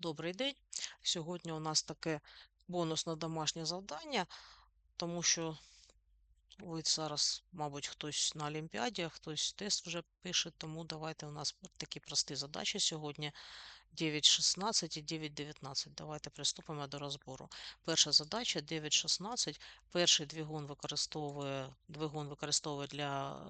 Добрий день. Сьогодні у нас таке бонусне домашнє завдання, тому що ви зараз, мабуть, хтось на Олімпіаді, а хтось тест вже пише, тому давайте у нас такі прості задачі сьогодні 9.16 і 9.19. Давайте приступимо до розбору. Перша задача 9.16. Перший двигун використовує, двигун використовує для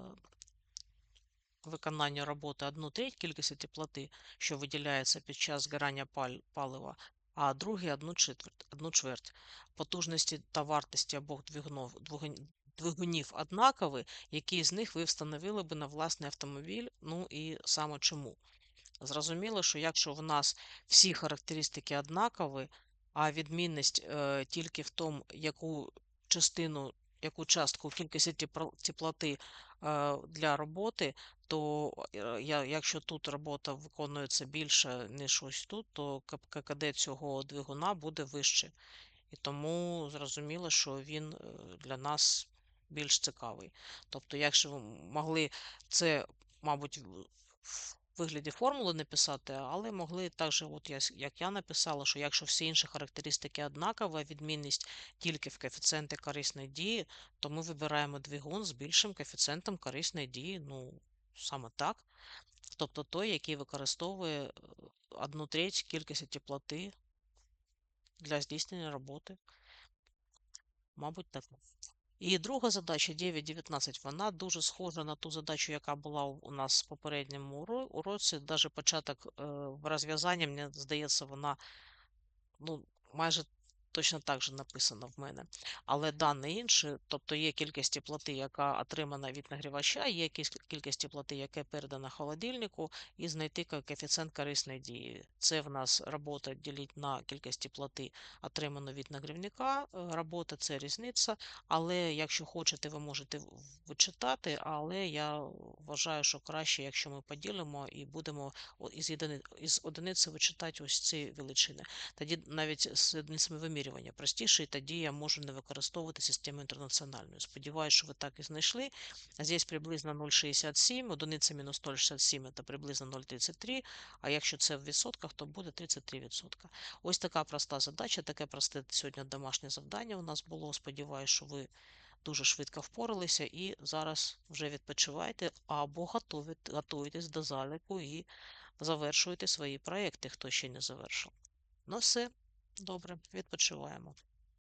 виконання роботи 1 треть кількості теплоти, що виділяється під час згорання палива, а другий 1 четверть, 1 чверть. Потужності та вартості обох двигунов, двигун- двигунів однакові, які з них ви встановили би на власний автомобіль, ну і саме чому. Зрозуміло, що якщо в нас всі характеристики однакові, а відмінність е, тільки в тому, яку частину, яку частку кількості тепл- теплоти е, для роботи, то е, якщо тут робота виконується більше, ніж ось тут, то ККД цього двигуна буде вище. І тому зрозуміло, що він е, для нас більш цікавий. Тобто, якщо ви могли це, мабуть, вигляді формули написати, але могли також, от я як я написала, що якщо всі інші характеристики однакові, відмінність тільки в коефіцієнті корисної дії, то ми вибираємо двигун з більшим коефіцієнтом корисної дії. Ну, саме так. Тобто той, який використовує е, одну треть кількості теплоти для здійснення роботи. Мабуть, так. І друга задача 9.19, вона дуже схожа на ту задачу, яка була у нас в попередньому уро- уроці. Навіть початок розв'язання, в розв'язанні, мені здається, вона ну, майже точно так же написано в мене. Але дане інше, тобто є кількість теплоти, яка отримана від нагрівача, є кількість теплоти, яка передана холодильнику, і знайти ко- коефіцієнт корисної дії. Це в нас робота ділить на кількість теплоти, отриману від нагрівника. е, Робота це різниця. Але якщо хочете, ви можете вичитати, але я вважаю, що краще, якщо ми поділимо і будемо із одиниці вичитати ось ці величини. Тоді навіть з одиницями вимірювання простіше, і тоді я можу не використовувати систему інтернаціональну. Сподіваюся, що ви так і знайшли. Здесь приблизно 0,67, одиниця мінус 0,67 це приблизно 0,33, а якщо це в відсотках, то буде 33%. Ось така проста задача, таке просте сьогодні домашнє завдання у нас було. Сподіваюся, що ви дуже швидко впоралися і зараз вже відпочивайте або готуєтесь до заліку і завершуєте свої проекти, хто ще не завершив. Ну все, добре, відпочиваємо.